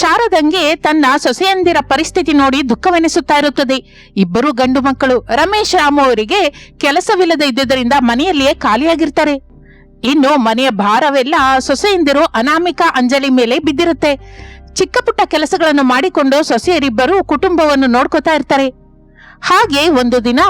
ಶಾರದಂಗೆ ತನ್ನ ಸೊಸೆಯಂದಿರ ಪರಿಸ್ಥಿತಿ ನೋಡಿ ದುಃಖವೆನಿಸುತ್ತಾ ಇರುತ್ತದೆ. ಇಬ್ಬರು ಗಂಡು ಮಕ್ಕಳು ರಮೇಶ್ ರಾಮು ಅವರಿಗೆ ಕೆಲಸವಿಲ್ಲದೆ ಇದ್ದುದರಿಂದ ಮನೆಯಲ್ಲಿಯೇ ಖಾಲಿಯಾಗಿರ್ತಾರೆ. ಇನ್ನು ಮನೆಯ ಭಾರವೆಲ್ಲ ಸೊಸೆಯಂದಿರು ಅನಾಮಿಕಾ ಅಂಜಲಿ ಮೇಲೆ ಬಿದ್ದಿರುತ್ತೆ. ಚಿಕ್ಕ ಪುಟ್ಟ ಕೆಲಸಗಳನ್ನು ಮಾಡಿಕೊಂಡು ಸೊಸೆಯರಿಬ್ಬರು ಕುಟುಂಬವನ್ನು ನೋಡ್ಕೋತಾ ಇರ್ತಾರೆ. ಹಾಗೆ ಒಂದು ದಿನ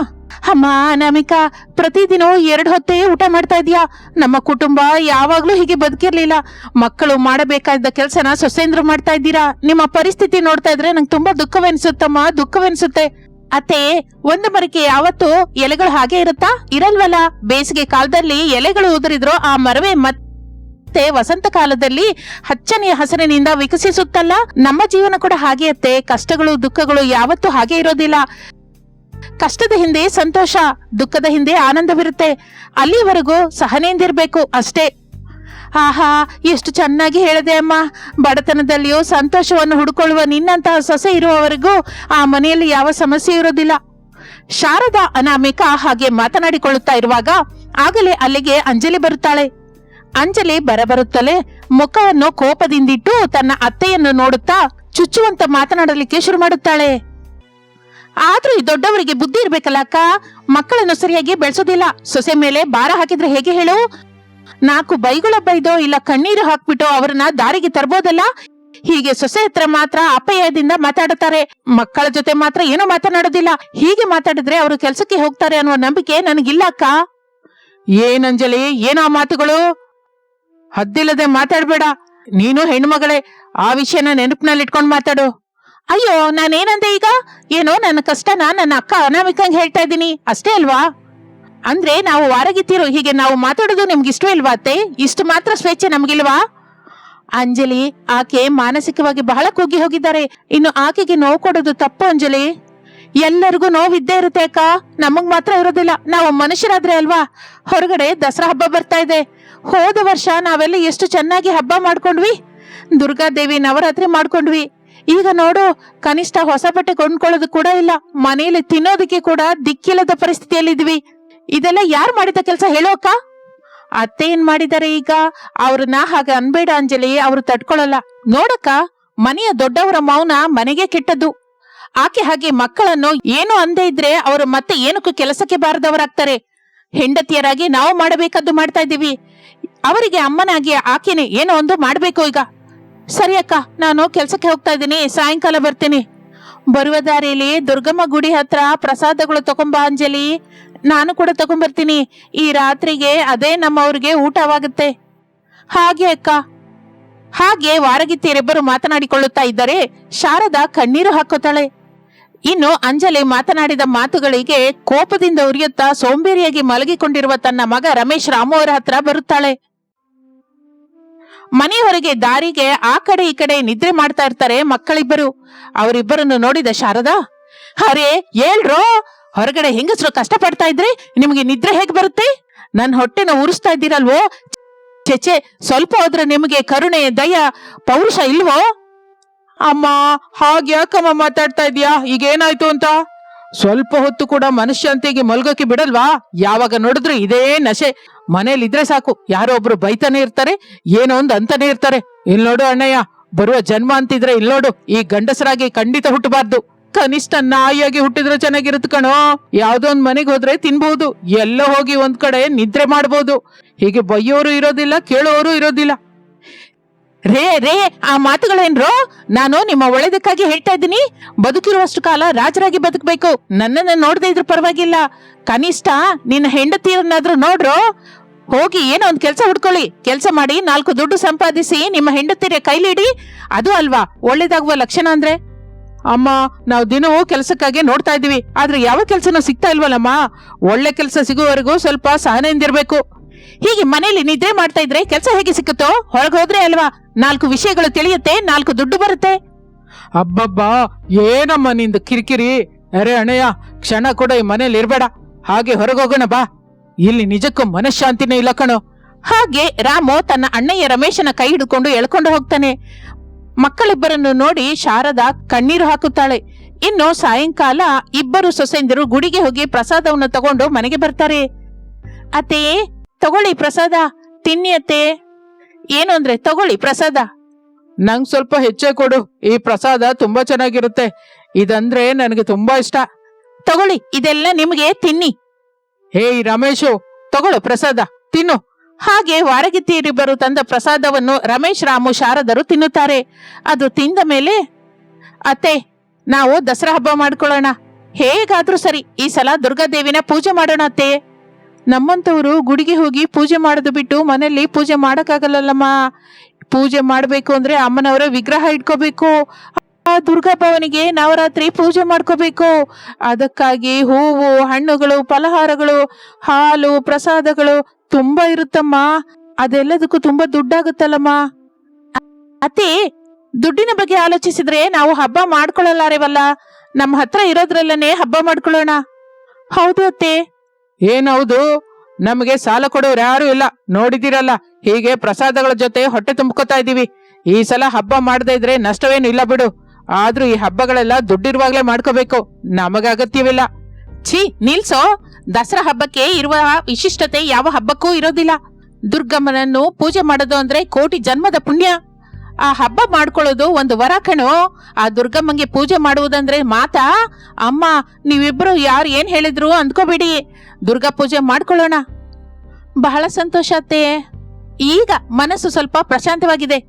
ಅಮ್ಮ ಅನಾಮಿಕಾ ಪ್ರತಿದಿನ ಎರಡು ಹೊತ್ತೇ ಊಟ ಮಾಡ್ತಾ ಇದೀಯಾ? ನಮ್ಮ ಕುಟುಂಬ ಯಾವಾಗ್ಲೂ ಹೀಗೆ ಬದುಕಿರ್ಲಿಲ್ಲ. ಮಕ್ಕಳು ಮಾಡಬೇಕಾದ ಕೆಲಸನ ಸೊಸೆಂದ್ರು ಮಾಡ್ತಾ ಇದ್ದೀರಾ? ನಿಮ್ಮ ಪರಿಸ್ಥಿತಿ ನೋಡ್ತಾ ಇದ್ರೆ ನಂಗೆ ತುಂಬಾ ದುಃಖವೆನಿಸುತ್ತಮ್ಮ, ದುಃಖವೆನಿಸುತ್ತೆ. ಅತ್ತೆ, ಒಂದು ಮರಕ್ಕೆ ಯಾವತ್ತು ಎಲೆಗಳು ಹಾಗೆ ಇರುತ್ತಾ? ಇರಲ್ವಲ್ಲ. ಬೇಸಿಗೆ ಕಾಲದಲ್ಲಿ ಎಲೆಗಳು ಉದುರಿದ್ರು ಆ ಮರವೇ ಮತ್ತೆ ವಸಂತ ಕಾಲದಲ್ಲಿ ಹಚ್ಚನೆಯ ಹಸಿರಿನಿಂದ ವಿಕಸಿಸುತ್ತಲ್ಲ. ನಮ್ಮ ಜೀವನ ಕೂಡ ಹಾಗೆ ಅತ್ತೆ. ಕಷ್ಟಗಳು, ದುಃಖಗಳು ಯಾವತ್ತೂ ಹಾಗೆ ಇರೋದಿಲ್ಲ. ಕಷ್ಟದ ಹಿಂದೆ, ಸಂತೋಷ, ದುಃಖದ ಹಿಂದೆ ಆನಂದವಿರುತ್ತೆ. ಅಲ್ಲಿವರೆಗೂ ಸಹನೆಯಿಂದಿರಬೇಕು ಅಷ್ಟೇ. ಆಹಾ, ಎಷ್ಟು ಚೆನ್ನಾಗಿ ಹೇಳಿದೆ ಅಮ್ಮ. ಬಡತನದಲ್ಲಿಯೂ ಸಂತೋಷವನ್ನು ಹುಡುಕೊಳ್ಳುವ ನಿನ್ನಂತಹ ಸೊಸೆ ಇರುವವರೆಗೂ ಆ ಮನೆಯಲ್ಲಿ ಯಾವ ಸಮಸ್ಯೆ ಇರೋದಿಲ್ಲ. ಶಾರದಾ ಅನಾಮಿಕಾ ಹಾಗೆ ಮಾತನಾಡಿಕೊಳ್ಳುತ್ತಾ ಇರುವಾಗ ಆಗಲೇ ಅಲ್ಲಿಗೆ ಅಂಜಲಿ ಬರುತ್ತಾಳೆ. ಅಂಜಲಿ ಬರಬರುತ್ತಲೇ ಮುಖವನ್ನು ಕೋಪದಿಂದಿಟ್ಟು ತನ್ನ ಅತ್ತೆಯನ್ನು ನೋಡುತ್ತಾ ಚುಚ್ಚುವಂತ ಮಾತನಾಡಲಿಕ್ಕೆ ಶುರು ಮಾಡುತ್ತಾಳೆ. ಆದ್ರೂ ಈ ದೊಡ್ಡವರಿಗೆ ಬುದ್ಧಿ ಇರ್ಬೇಕಲ್ಲ ಅಕ್ಕ? ಮಕ್ಕಳನ್ನು ಸರಿಯಾಗಿ ಬೆಳೆಸೋದಿಲ್ಲ. ಸೊಸೆ ಮೇಲೆ ಭಾರ ಹಾಕಿದ್ರೆ ಹೇಗೆ ಹೇಳು? ನಾಲ್ಕು ಬೈಗಳ ಬೈದೋ ಇಲ್ಲ ಕಣ್ಣೀರು ಹಾಕ್ಬಿಟ್ಟು ಅವರನ್ನ ದಾರಿಗೆ ತರ್ಬೋದಲ್ಲ? ಹೀಗೆ ಸೊಸೆ ಹತ್ರ ಮಾತ್ರ ಅಪಾಯದಿಂದ ಮಾತಾಡುತ್ತಾರೆ. ಮಕ್ಕಳ ಜೊತೆ ಮಾತ್ರ ಏನೂ ಮಾತನಾಡೋದಿಲ್ಲ. ಹೀಗೆ ಮಾತಾಡಿದ್ರೆ ಅವರು ಕೆಲ್ಸಕ್ಕೆ ಹೋಗ್ತಾರೆ ಅನ್ನುವ ನಂಬಿಕೆ ನನಗಿಲ್ಲ ಅಕ್ಕ. ಏನಂಜಲಿ ಏನೋ ಮಾತುಗಳು? ಹದ್ದಿಲ್ಲದೆ ಮಾತಾಡ್ಬೇಡ. ನೀನು ಹೆಣ್ಮಗಳೇ ಆ ವಿಷಯನ ನೆನಪಿನಲ್ಲಿ ಇಟ್ಕೊಂಡ್ ಮಾತಾಡು. ಅಯ್ಯೋ, ನಾನೇನಂದೆ ಈಗ? ಏನೋ ನನ್ನ ಕಷ್ಟನ ನನ್ನ ಅಕ್ಕ ಅನಾಮಿಕಂಗೆ ಹೇಳ್ತಾ ಇದ್ದೀನಿ. ಅಷ್ಟೇ ಅಲ್ವಾ? ಅಂದ್ರೆ ನಾವು ವಾರಗಿತ್ತಿರೋ ಹೀಗೆ ನಾವು ಮಾತಾಡೋದು ನಿಮ್ಗೆ ಇಷ್ಟ ಇಲ್ವಾ ಅತ್ತೆ? ಇಷ್ಟು ಮಾತ್ರ ಸ್ವೇಚ್ಛೆ ನಮ್ಗಿಲ್ವಾ? ಅಂಜಲಿ, ಆಕೆ ಮಾನಸಿಕವಾಗಿ ಬಹಳ ಕುಗ್ಗಿ ಹೋಗಿದ್ದಾರೆ. ಇನ್ನು ಆಕೆಗೆ ನೋವು ಕೊಡೋದು ತಪ್ಪು ಅಂಜಲಿ. ಎಲ್ಲರಿಗೂ ನೋವಿದ್ದೇ ಇರುತ್ತೆ ಅಕ್ಕ. ನಮಗ್ ಮಾತ್ರ ಇರೋದಿಲ್ಲ. ನಾವು ಮನುಷ್ಯರಾದ್ರೆ ಅಲ್ವಾ? ಹೊರಗಡೆ ದಸರಾ ಹಬ್ಬ ಬರ್ತಾ ಇದೆ. ಹೋದ ವರ್ಷ ನಾವೆಲ್ಲ ಎಷ್ಟು ಚೆನ್ನಾಗಿ ಹಬ್ಬ ಮಾಡ್ಕೊಂಡ್ವಿ. ದುರ್ಗಾದೇವಿ ನವರಾತ್ರಿ ಮಾಡ್ಕೊಂಡ್ವಿ. ಈಗ ನೋಡು, ಕನಿಷ್ಠ ಹೊಸ ಬಟ್ಟೆ ಕೊಂಡ್ಕೊಳ್ಳೋದು ಕೂಡ ಇಲ್ಲ. ಮನೆಯಲ್ಲಿ ತಿನ್ನೋದಕ್ಕೆ ಕೂಡ ದಿಕ್ಕಿಲ್ಲದ ಪರಿಸ್ಥಿತಿಯಲ್ಲಿದ್ವಿ. ಇದೆಲ್ಲ ಯಾರು ಮಾಡಿದ ಕೆಲಸ ಹೇಳೋಕ ಅತ್ತೆ ಏನ್ ಮಾಡಿದ್ದಾರೆ ಈಗ? ಅವ್ರನ್ನ ಹಾಗೆ ಅನ್ಬೇಡ ಅಂಜಲಿ, ಅವ್ರು ತಡ್ಕೊಳಲ್ಲ. ನೋಡಕ್ಕ, ಮನೆಯ ದೊಡ್ಡವರ ಮೌನ ಮನೆಗೆ ಕೆಟ್ಟದ್ದು. ಆಕೆ ಹಾಗೆ ಮಕ್ಕಳನ್ನು ಏನು ಅಂದೇ ಇದ್ರೆ ಅವರು ಮತ್ತೆ ಏನಕ್ಕೂ ಕೆಲಸಕ್ಕೆ ಬಾರದವರಾಗ್ತಾರೆ. ಹೆಂಡತಿಯರಾಗಿ ನಾವು ಮಾಡಬೇಕಾದ್ದು ಮಾಡ್ತಾ ಇದ್ದೀವಿ. ಅವರಿಗೆ ಅಮ್ಮನಾಗಿ ಆಕೆನೆ ಏನೋ ಒಂದು ಮಾಡ್ಬೇಕು ಈಗ. ಸರಿ ಅಕ್ಕ, ನಾನು ಕೆಲಸಕ್ಕೆ ಹೋಗ್ತಾ ಇದ್ದೀನಿ, ಸಾಯಂಕಾಲ ಬರ್ತೀನಿ. ಬರುವ ದಾರಿಯಲ್ಲಿ ದುರ್ಗಮ್ಮ ಗುಡಿ ಹತ್ರ ಪ್ರಸಾದಗಳು ತಗೊಂಬ ಅಂಜಲಿ. ನಾನು ಕೂಡ ತಗೊಂಬರ್ತೀನಿ. ಈ ರಾತ್ರಿಗೆ ಅದೇ ನಮ್ಮವ್ರಿಗೆ ಊಟವಾಗುತ್ತೆ. ಹಾಗೆ ಅಕ್ಕ. ಹಾಗೆ ವಾರಗಿತ್ತಿಯರಿಬ್ಬರು ಮಾತನಾಡಿಕೊಳ್ಳುತ್ತಾ ಇದ್ದರೆ ಶಾರದಾ ಕಣ್ಣೀರು ಹಾಕೋತಾಳೆ ಇನ್ನು ಅಂಜಲಿ ಮಾತನಾಡಿದ ಮಾತುಗಳಿಗೆ ಕೋಪದಿಂದ ಉರಿಯುತ್ತಾ ಸೋಂಬೇರಿಯಾಗಿ ಮಲಗಿಕೊಂಡಿರುವ ತನ್ನ ಮಗ ರಮೇಶ್ ರಾಮು ಅವರ ಹತ್ರ ಬರುತ್ತಾಳೆ. ಮನೆ ಹೊರಗೆ ದಾರಿಗೆ ಆ ಕಡೆ ಈ ಕಡೆ ನಿದ್ರೆ ಮಾಡ್ತಾ ಇರ್ತಾರೆ ಮಕ್ಕಳಿಬ್ಬರು. ಅವರಿಬ್ಬರನ್ನು ನೋಡಿದ ಶಾರದಾ, ಅರೆ ಹೇಳ್ರೋ ಹೊರಗಡೆ ಹೆಂಗಸರು ಕಷ್ಟ ಪಡ್ತಾ ಇದ್ರೆ ನಿಮಗೆ ನಿದ್ರೆ ಹೇಗೆ ಬರುತ್ತೆ? ನನ್ನ ಹೊಟ್ಟೆನ ಉರಿಸ್ತಾ ಇದ್ದೀರಲ್ವೋ? ಚೆಚೆ ಸ್ವಲ್ಪ ಹೋದ್ರೆ ನಿಮಗೆ ಕರುಣೆ, ದಯ, ಪೌರುಷ ಇಲ್ವೋ? ಅಮ್ಮ ಹಾಗ್ಯಾಕಮ್ಮ ಮಾತಾಡ್ತಾ ಇದೀಯಾ ಈಗೇನಾಯ್ತು ಅಂತ? ಸ್ವಲ್ಪ ಹೊತ್ತು ಕೂಡ ಮನುಷ್ಯಂತೆಗೆ ಮಲ್ಗೋಕೆ ಬಿಡಲ್ವಾ? ಯಾವಾಗ ನೋಡಿದ್ರು ಇದೇ ನಶೆ. ಮನೇಲಿ ಇದ್ರೆ ಸಾಕು. ಯಾರೋ ಒಬ್ರು ಬೈತಾನೆ ಇರ್ತಾರೆ, ಏನೋ ಒಂದು ಅಂತಾನೆ ಇರ್ತಾರೆ. ಇಲ್ ನೋಡು ಅಣ್ಣಯ್ಯ, ಬರುವ ಜನ್ಮ ಅಂತಿದ್ರೆ ಇಲ್ ನೋಡು, ಈ ಗಂಡಸರಾಗಿ ಖಂಡಿತ ಹುಟ್ಟಬಾರ್ದು. ಕನಿಷ್ಠ ನಾಯಿಯಾಗಿ ಹುಟ್ಟಿದ್ರೆ ಚೆನ್ನಾಗಿರುತ್ತೆ ಕಣೋ. ಯಾವ್ದೋ ಒಂದ್ ಮನೆಗೆ ಹೋದ್ರೆ ತಿನ್ಬಹುದು ಎಲ್ಲ ಹೋಗಿ ಒಂದ್ ಕಡೆ ನಿದ್ರೆ ಮಾಡ್ಬೋದು. ಹೀಗೆ ಬೈಯೋರು ಇರೋದಿಲ್ಲ, ಕೇಳೋರು ಇರೋದಿಲ್ಲ. ರೇ ರೇ, ಆ ಮಾತುಗಳೇನ್ರೋ? ನಾನು ನಿಮ್ಮ ಒಳ್ಳೇದಕ್ಕಾಗಿ ಹೇಳ್ತಾ ಇದ್ದೀನಿ. ಬದುಕಿರುವಷ್ಟು ಕಾಲ ರಾಜರಾಗಿ ಬದುಕಬೇಕು. ನನ್ನನ್ನ ನೋಡದೆ ಇದ್ರು ಪರವಾಗಿಲ್ಲ. ಕನಿಷ್ಠ ನಿನ್ನ ಹೆಂಡತಿಯರನ್ನಾದ್ರೂ ನೋಡ್ರೋ? ಹೋಗಿ ಏನೋ ಒಂದು ಕೆಲಸ ಹುಡ್ಕೊಳ್ಳಿ. ಕೆಲಸ ಮಾಡಿ ನಾಲ್ಕು ದುಡ್ಡು ಸಂಪಾದಿಸಿ ನಿಮ್ಮ ಹೆಂಡತಿರ ಕೈಲಿಡಿ. ಅದು ಅಲ್ವಾ? ಒಳ್ಳೇದಾಗುವ ಲಕ್ಷಣ ಅಂದ್ರೆ? ಅಮ್ಮ, ನಾವು ದಿನವೂ ಕೆಲಸಕ್ಕಾಗಿ ನೋಡ್ತಾ ಇದೀವಿ ಆದ್ರೆ ಯಾವ ಕೆಲ್ಸನೂ ಸಿಗ್ತಾ ಇಲ್ವಲ್ಲಮ್ಮ? ಒಳ್ಳೆ ಕೆಲಸ ಸಿಗುವವರೆಗೂ ಸ್ವಲ್ಪ ಸಹನೆಯಿಂದಿರ್ಬೇಕು. ಹೀಗೆ ಮನೇಲಿ ನಿದ್ರೆ ಮಾಡ್ತಾ ಇದ್ರೆ ಕೆಲಸ ಹೇಗೆ ಸಿಕ್ಕುತ್ತೋ? ಹೊರಗೆ ಹೋದ್ರೆ ಅಲ್ವಾ? ನಾಲ್ಕು ವಿಷಯಗಳು ತಿಳಿಯುತ್ತೆ ನಾಲ್ಕು ದುಡ್ಡು ಬರುತ್ತೆ. ಅಬ್ಬಬ್ಬಾ ಏನಮ್ಮ ನಿಂದು ಕಿರಿಕಿರಿ? ಅರೆ ಅಣ್ಣಯ್ಯ ಕ್ಷಣ ಕೂಡ ಈ ಮನೇಲಿ ಇರ್ಬೇಡ. ಹಾಗೆ ಹೊರಗೋಗೋಣ ಬಾ. ಇಲ್ಲಿ ನಿಜಕ್ಕೂ ಮನಃಶಾಂತಿನೇ ಇಲ್ಲ ಕಣೋ. ಹಾಗೆ ರಾಮು ತನ್ನ ಅಣ್ಣಯ್ಯ ರಮೇಶನ ಕೈ ಹಿಡ್ಕೊಂಡು ಎಳ್ಕೊಂಡು ಹೋಗ್ತಾನೆ. ಮಕ್ಕಳಿಬ್ಬರನ್ನು ನೋಡಿ ಶಾರದಾ ಕಣ್ಣೀರು ಹಾಕುತ್ತಾಳೆ. ಇನ್ನು ಸಾಯಂಕಾಲ ಇಬ್ಬರು ಸೊಸೆಂದಿರು ಗುಡಿಗೆ ಹೋಗಿ ಪ್ರಸಾದವನ್ನು ತಗೊಂಡು ಮನೆಗೆ ಬರ್ತಾರೆ. ಅತ್ತೆ ತಗೊಳ್ಳಿ ಪ್ರಸಾದ ತಿನ್ನಿ ಅತ್ತೆ. ಏನು ಅಂದ್ರೆ ತಗೊಳ್ಳಿ ಪ್ರಸಾದ. ನಂಗ್ ಸ್ವಲ್ಪ ಹೆಚ್ಚೆ ಕೊಡು ಈ ಪ್ರಸಾದ ತುಂಬಾ ಚೆನ್ನಾಗಿರುತ್ತೆ. ಇದಂದ್ರೆ ನನಗೆ ತುಂಬಾ ಇಷ್ಟ. ತಗೊಳ್ಳಿ ಇದೆಲ್ಲ ನಿಮಗೆ ತಿನ್ನಿ. ಹೇಯ್ ರಮೇಶು ತಗೊಳ್ಳು ಪ್ರಸಾದ ತಿನ್ನು. ಹಾಗೆ ವಾರಗಿತ್ತಿಯರಿಬ್ಬರು ತಂದ ಪ್ರಸಾದವನ್ನು ರಮೇಶ್ ರಾಮು ಶಾರದರು ತಿನ್ನುತ್ತಾರೆ. ಅದು ತಿಂದ ಮೇಲೆ ಅತ್ತೆ ನಾವು ದಸರಾ ಹಬ್ಬ ಮಾಡ್ಕೊಳ್ಳೋಣ. ಹೇಗಾದ್ರೂ ಸರಿ ಈ ಸಲ ದುರ್ಗಾದೇವಿನ ಪೂಜೆ ಮಾಡೋಣ ಅತ್ತೆ. ನಮ್ಮಂತವ್ರು ಗುಡಿಗೆ ಹೋಗಿ ಪೂಜೆ ಮಾಡೋದು ಬಿಟ್ಟು ಮನೆಯಲ್ಲಿ ಪೂಜೆ ಮಾಡೋಕ್ಕಾಗಲ್ಲಲ್ಲಮ್ಮ. ಪೂಜೆ ಮಾಡಬೇಕು ಅಂದ್ರೆ ಅಮ್ಮನವರ ವಿಗ್ರಹ ಇಟ್ಕೋಬೇಕು. ಆ ದುರ್ಗಾ ಭವನಿಗೆ ನವರಾತ್ರಿ ಪೂಜೆ ಮಾಡ್ಕೋಬೇಕು. ಅದಕ್ಕಾಗಿ ಹೂವು, ಹಣ್ಣುಗಳು, ಫಲಹಾರಗಳು, ಹಾಲು, ಪ್ರಸಾದಗಳು ತುಂಬಾ ಇರುತ್ತಮ್ಮ. ಅದೆಲ್ಲದಕ್ಕೂ ತುಂಬಾ ದುಡ್ಡಾಗುತ್ತಲ್ಲಮ್ಮ. ಅತ್ತೆ, ದುಡ್ಡಿನ ಬಗ್ಗೆ ಆಲೋಚಿಸಿದ್ರೆ ನಾವು ಹಬ್ಬ ಮಾಡ್ಕೊಳ್ಳಲಾರೇವಲ್ಲ? ನಮ್ಮ ಹತ್ರ ಇರೋದ್ರಲ್ಲೇ ಹಬ್ಬ ಮಾಡ್ಕೊಳ್ಳೋಣ. ಹೌದು ಅತ್ತೆ. ಏನೌದು? ನಮಗೆ ಸಾಲ ಕೊಡೋರು ಯಾರು ಇಲ್ಲ. ನೋಡಿದಿರಲ್ಲ ಹೀಗೆ ಪ್ರಸಾದಗಳ ಜೊತೆ ಹೊಟ್ಟೆ ತುಂಬ್ಕೋತಾ ಇದೀವಿ ಈ ಸಲ ಹಬ್ಬ ಮಾಡದೇ ಇದ್ರೆ ನಷ್ಟವೇನು ಇಲ್ಲ ಬಿಡು. ಆದ್ರೂ ಈ ಹಬ್ಬಗಳೆಲ್ಲ ದುಡ್ಡಿರುವಾಗ್ಲೇ ಮಾಡ್ಕೋಬೇಕು. ನಮಗ ಅಗತ್ಯವಿಲ್ಲ ಛೀ, ನಿಲ್ಸೋ. ದಸರಾ ಹಬ್ಬಕ್ಕೆ ಇರುವ ವಿಶಿಷ್ಟತೆ ಯಾವ ಹಬ್ಬಕ್ಕೂ ಇರೋದಿಲ್ಲ. ದುರ್ಗಮ್ಮನನ್ನು ಪೂಜೆ ಮಾಡೋದು ಅಂದ್ರೆ ಕೋಟಿ ಜನ್ಮದ ಪುಣ್ಯ. ಆ ಹಬ್ಬ ಮಾಡ್ಕೊಳ್ಳೋದು ಒಂದು ವರ ಕಣು. ಆ ದುರ್ಗಮ್ಮಂಗೆ ಪೂಜೆ ಮಾಡುವುದಂದ್ರೆ ಮಾತಾ? ಅಮ್ಮ, ನೀವಿಬ್ರು ಯಾರು ಏನ್ ಹೇಳಿದ್ರು ಅಂದ್ಕೋಬೇಡಿ. ದುರ್ಗಾ ಪೂಜೆ ಮಾಡ್ಕೊಳ್ಳೋಣ. ಬಹಳ ಸಂತೋಷ ಅತ್ತೆ. ಈಗ ಮನಸ್ಸು ಸ್ವಲ್ಪ ಪ್ರಶಾಂತವಾಗಿದೆ.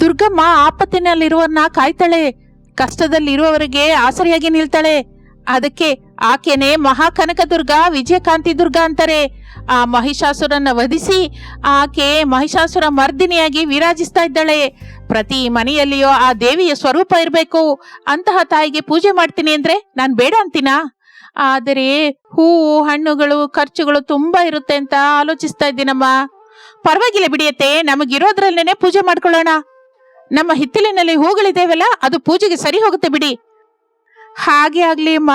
ದುರ್ಗಮ್ಮ ಆಪತ್ತಿನಲ್ಲಿರುವನ್ನ ಕಾಯ್ತಾಳೆ. ಕಷ್ಟದಲ್ಲಿರುವವರಿಗೆ ಆಸರೆಯಾಗಿ ನಿಲ್ತಾಳೆ. ಅದಕ್ಕೆ ಆಕೆನೆ ಮಹಾಕನಕದುರ್ಗ ವಿಜಯಕಾಂತಿ ದುರ್ಗ ಅಂತಾರೆ. ಆ ಮಹಿಷಾಸುರನ್ನ ವಧಿಸಿ ಆಕೆ ಮಹಿಷಾಸುರ ಮರ್ದಿನಿಯಾಗಿ ವಿರಾಜಿಸ್ತಾ ಇದ್ದಾಳೆ. ಪ್ರತಿ ಮನೆಯಲ್ಲಿಯೋ ಆ ದೇವಿಯ ಸ್ವರೂಪ ಇರಬೇಕು. ಅಂತಹ ತಾಯಿಗೆ ಪೂಜೆ ಮಾಡ್ತೀನಿ ಅಂದ್ರೆ ನಾನು ಬೇಡ ಅಂತೀನಾ? ಆದರೆ ಹೂವು ಹಣ್ಣುಗಳು, ಖರ್ಚುಗಳು ತುಂಬಾ ಇರುತ್ತೆ ಅಂತ ಆಲೋಚಿಸ್ತಾ ಇದ್ದೀನಮ್ಮ. ಪರವಾಗಿಲ್ಲ ಬಿಡಿಯತ್ತೆ, ನಮಗಿರೋದ್ರಲ್ಲೇನೆ ಪೂಜೆ ಮಾಡ್ಕೊಳ್ಳೋಣ. ನಮ್ಮ ಹಿತ್ತಲಿನಲ್ಲಿ ಹೂಗಳಿದೇವಲ್ಲ, ಅದು ಪೂಜೆಗೆ ಸರಿ ಹೋಗುತ್ತೆ ಬಿಡಿ. ಹಾಗೆ ಆಗ್ಲಿ ಅಮ್ಮ.